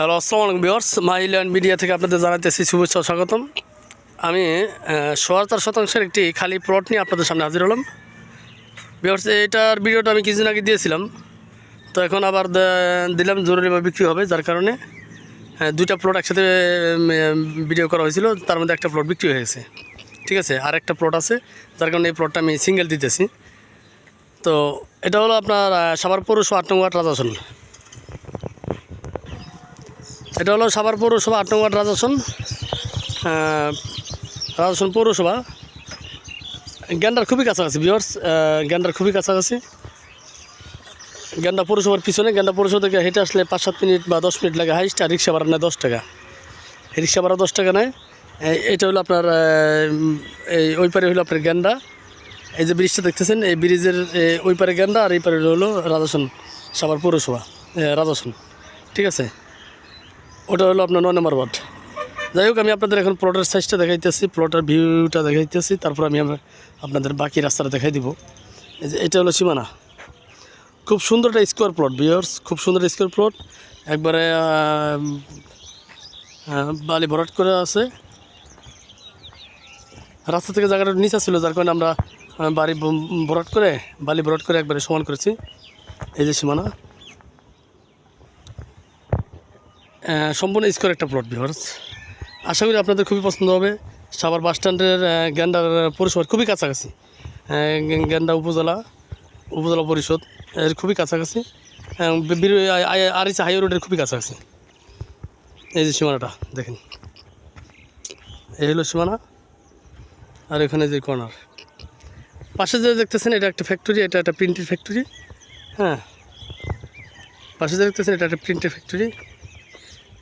Hello, আসসালামু আলাইকুম viewers Mile End media থেকে আপনাদের জানাতেছি শুভেচ্ছা স্বাগতম। আমি সোয়াত্তর শতাংশের একটি খালি প্লট নিয়ে আপনাদের সামনে হাজির হলাম। ভিওর্স এটার ভিডিওটা আমি কিছুদিন আগে দিয়েছিলাম। তো এখন আবার দিলাম, জরুরিভাবে বিক্রি হবে, যার কারণে দুইটা প্লট একসাথে ভিডিও করা হয়েছিল। তার মধ্যে একটা প্লট বিক্রি হয়ে গেছে। ঠিক আছে? আর একটা প্লট আছে, যার কারণে এই প্লটটা আমি সিঙ্গেল দিতেছি। তো এটা হলো আপনার সাভার পৌরসভা আট নম্বর রাজাসন। এটা হলো সাভার পৌরসভা আট নম্বর রাজাসন রাজাসন পৌরসভা। গ্যান্ডার খুবই কাছাকাছি বিয়ার্স গ্যান্ডার খুবই কাছাকাছি। গ্যান্ডা পৌরসভার পিছনে, গ্যান্ডা পৌরসভা থেকে হেঁটে আসলে পাঁচ সাত মিনিট বা দশ মিনিট লাগে হাইস্ট, আর রিক্সা ভাড়া নেয় দশ টাকা। রিক্সা ভাড়া দশ টাকা নেয়। এটা হলো আপনার এই ওই পারে হলো আপনার গ্যান্ডা। এই যে ব্রিজটা দেখতেছেন, এই ব্রিজের ওই পারে গ্যান্ডা, আর এই পারে হলো রাজাসন, সাভার পৌরসভা রাজাসন। ঠিক আছে? ওটা হলো আপনার নয় নম্বর ওয়ার্ড। যাই হোক, আমি আপনাদের এখন প্লটের সাইজটা দেখাইতেছি প্লটের ভিউটা দেখাইতেছি, তারপর আমি আপনাদের বাকি রাস্তাটা দেখাই দিব। এই যে, এটা হলো সীমানা। খুব সুন্দর একটা স্কোয়ার প্লট বিয়ার্স খুব সুন্দর স্কোয়ার প্লট একবারে বালি ভরাট করে আছে। রাস্তা থেকে জায়গাটা নিচা ছিল, যার কারণে আমরা বাড়ি ভরাট করে, বালি ভরাট করে একবারে সমান করেছি। এই যে সীমানা। সম্পূর্ণ স্কোয়ার একটা প্লট বিহার্স আশা করি আপনাদের খুবই পছন্দ হবে। সাভার বাস স্ট্যান্ডের গ্যান্ডার পরিষদ খুবই কাছাকাছি। গ্যান্ডা উপজেলা উপজেলা পরিষদ, এর খুবই কাছাকাছি। এবং বি- বীর- আ- আ- আরিচা হাই রোডের খুবই কাছাকাছি। এই যে সীমানাটা, দেখেন। এই হলো সীমানা, আর এখানে যে কর্নার পাশে যে দেখতেছেন, এটা একটা ফ্যাক্টরি এটা একটা প্রিন্টের ফ্যাক্টরি হ্যাঁ। পাশে যে দেখতেছেন, এটা একটা প্রিন্টের ফ্যাক্টরি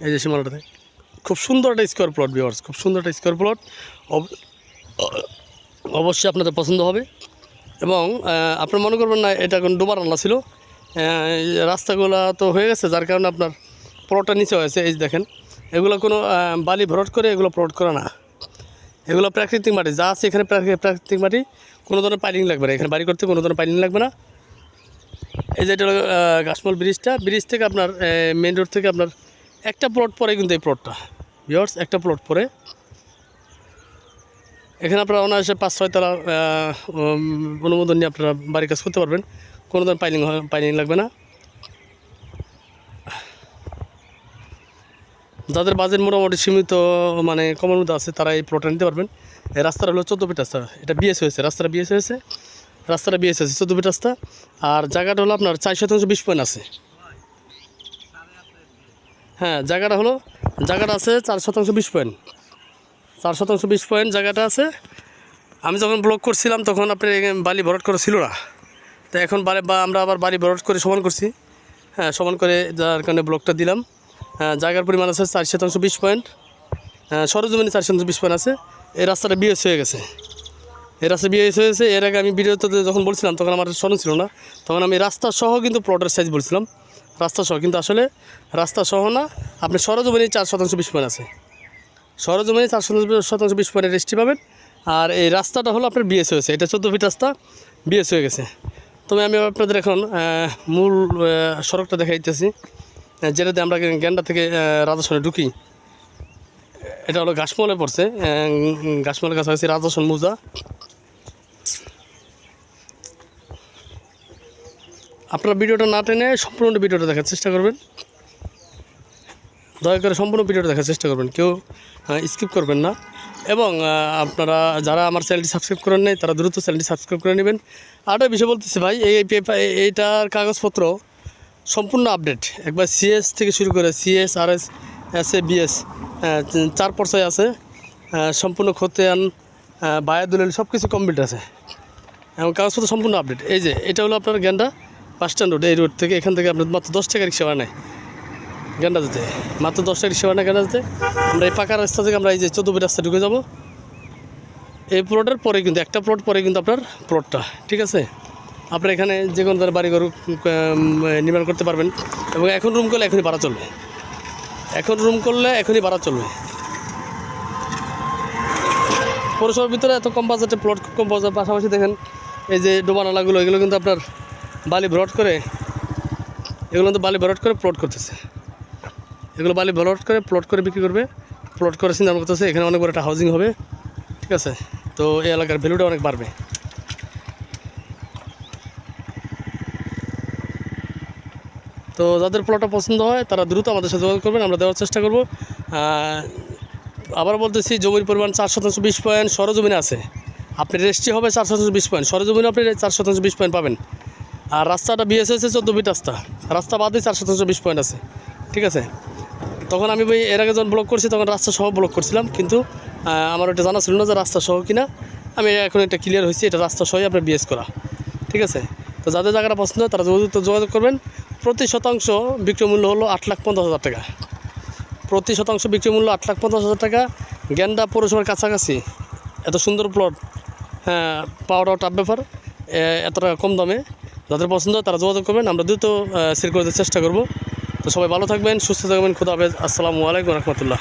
এই যে সীমানাটাতে খুব সুন্দর একটা স্কোয়ার প্লট ভিওয়ার্স খুব সুন্দর একটা স্কোয়ার প্লট অবশ্যই আপনাদের পছন্দ হবে। এবং আপনার মনে করবেন না, এটা এখন ডোবার রান্না ছিল। রাস্তাগুলো তো হয়ে গেছে, যার কারণে আপনার প্লটটা নিচে হয়েছে, এই দেখেন। এগুলো কোনো বালি ভরট করে এগুলো প্লট করা না। এগুলো প্রাকৃতিক মাটি, যা আছে এখানে প্রাকৃ- প্রাকৃতিক মাটি, কোনো ধরনের পাইলিং লাগবে না। এখানে বাড়ি করতে কোনো ধরনের পাইলিং লাগবে না। এই যে এটা হলো গাছমল ব্রিজটা। ব্রিজ থেকে আপনার মেন রোড থেকে আপনার একটা প্লট পরে কিন্তু এই প্লটটা ভিওর্স একটা প্লট পরে। এখানে আপনারা অনায়াসে পাঁচ, ছয় তলা অনুমোদন নিয়ে আপনারা বাড়ির কাজ করতে পারবেন। কোনো ধরনের পাইলিং পাইলিং লাগবে না। যাদের বাজেট মোটামুটি সীমিত মানে কমের মধ্যে আছে, তারা এই প্লটটা নিতে পারবেন। এই রাস্তাটা হলো চোদ্দ ফিট রাস্তা। এটা বিএস হয়েছে, রাস্তাটা বিএস হয়েছে। রাস্তাটা বিএস হয়েছে, চোদ্দ ফিট রাস্তা। আর জায়গাটা হলো আপনার চার শতাংশ বিশ পয়েন্ট আছে। হ্যাঁ জায়গাটা হলো, জায়গাটা আছে চার শতাংশ বিশ পয়েন্ট। চার শতাংশ বিশ পয়েন্ট জায়গাটা আছে। আমি যখন ব্লক করছিলাম তখন এখানে বালি ভরাট করা ছিল না। তো এখন বাড়ি বা আমরা আবার বাড়ি ভরাট করে সমান করছি। হ্যাঁ সমান করে যার কারণে ব্লকটা দিলাম। হ্যাঁ জায়গার পরিমাণ আছে চার শতাংশ বিশ পয়েন্ট। হ্যাঁ সরজমিনে চার শতাংশ বিশ পয়েন্ট আছে। এই রাস্তাটা বিএস হয়ে গেছে। এই রাস্তা বিএস হয়েছে এর আগে আমি ভিডিওতে যখন বলছিলাম তখন আমার স্মরণ ছিল না। তখন আমি রাস্তা সহ কিন্তু প্লটের সাইজ বলছিলাম। রাস্তা সহ কিন্তু আসলে রাস্তা সহ না। আপনি সরজমিনে চার শতাংশ বিশ আছে। সরজমিনে চার শতাংশ শতাংশ বিশ রেস্টি পাবেন। আর এই রাস্তাটা হলো আপনার বিএস হয়েছে এটা চোদ্দ ফিট রাস্তা বিএস হয়ে গেছে। তবে আমি আপনাদের এখন মূল সড়কটা দেখাইতেছি। যেটাতে আমরা গ্যান্ডা থেকে রাজাসনে ঢুকি। এটা হলো ঘাসমলে পড়ছে। ঘাসমলের কাছাকাছি রাজাসন মুজা। আপনারা ভিডিওটা না টেনে সম্পূর্ণ ভিডিওটা দেখার চেষ্টা করবেন। দয়া করে সম্পূর্ণ ভিডিওটা দেখার চেষ্টা করবেন। কেউ স্কিপ করবেন না। এবং আপনারা যারা আমার চ্যানেলটি সাবস্ক্রাইব করেন নাই, তারা দ্রুত চ্যানেলটি সাবস্ক্রাইব করে নেবেন। আরেকটা বিষয় বলতেছি ভাই, এই পেপার এইটার কাগজপত্র সম্পূর্ণ আপডেট একবার সিএস থেকে শুরু করে CS R S S A BS চার পর্যায়ে আছে। সম্পূর্ণ খতিয়ান বায়াদুলিল সব কিছু কমপ্লিট আছে। এবং কাগজপত্র সম্পূর্ণ আপডেট এই যে, এটা হলো আপনার গ্যান্ডা। বাস স্ট্যান্ড রোড, এই রোড থেকে এখান থেকে আপনার মাত্র দশ টাকা রিক্সা ভাড়া নেয় গেন্ডা যেতে মাত্র দশ টাকা রিক্সা ভাড়া নেয় গেন্ডা যেতে আমরা এই পাকা রাস্তা থেকে আমরা এই যে চোদ্দ রাস্তা ঢুকে যাব। এই প্লটের পরে কিন্তু, একটা প্লট পরে কিন্তু আপনার প্লটটা ঠিক আছে? আপনার এখানে যে কোনো ধরনের বাড়িঘর নির্মাণ করতে পারবেন এবং এখন রুম করলে এখনই ভাড়া চলবে। এখন রুম করলে এখনই ভাড়া চলবে। পৌরসভার ভিতরে এত কম বাজেটে প্লট কম বাজার পাশাপাশি দেখেন, এই যে ডোবানালাগুলো, এগুলো কিন্তু আপনার বালি ভরট করে, এগুলো তো বালি ভরট করে প্লট করতেছে। এগুলো বালি প্লট করে প্লট করে বিক্রি করবে প্লট করে চিন্তা করতেছে, এখানে অনেক বড় একটা হাউজিং হবে, ঠিক আছে? তো এই এলাকার ভ্যালুটা অনেক বাড়বে। তো যাদের প্লটটা পছন্দ হয়, তারা দ্রুত আমাদের সাথে যোগাযোগ করবেন, আমরা দেওয়ার চেষ্টা করব। আবার বলতেছি, জমির পরিমাণ চার শতাংশ বিশ পয়েন্ট, সরজমিনে আছে। আপনি রেজিস্ট্রি হবে চার শতাংশ বিশ পয়েন্ট, সরজমিনে আপনি চার শতাংশ বিশ পয়েন্ট পাবেন। আর রাস্তাটা বিএস হয়েছে চোদ্দ ফিট রাস্তা। রাস্তা বাদে চার শতাংশ বিশ পয়েন্ট আছে। ঠিক আছে? তখন আমি ওই এর আগে যখন ব্লক করছি তখন রাস্তা সহ ব্লক করছিলাম। কিন্তু আমার ওটা জানা ছিল না যে রাস্তা সহ কিনা। আমি এখন এটা ক্লিয়ার হয়েছি এটা রাস্তা সহই আপনার বিএস করা। ঠিক আছে? তো যাদের জায়গাটা পছন্দ হয় তারা যোগাযোগ যোগাযোগ করবেন। প্রতি শতাংশ বিক্রয় মূল্য হলো আট লাখ পঞ্চাশ হাজার টাকা। প্রতি শতাংশ বিক্রয় মূল্য আট লাখ পঞ্চাশ হাজার টাকা। গেন্দা পৌরসভার কাছাকাছি। এত সুন্দর প্লট হ্যাঁ পাওয়াটাও টাফ ব্যাপার। এ, এত টাকা কম দামে। যাদের পছন্দ তারা যোগাযোগ করবেন। আমরা দ্রুত সেল করতে চেষ্টা করব। তো সবাই ভালো থাকবেন, সুস্থ থাকবেন। খুদা হাফেজ। আসসালামু আলাইকুম রহমতুল্লাহ।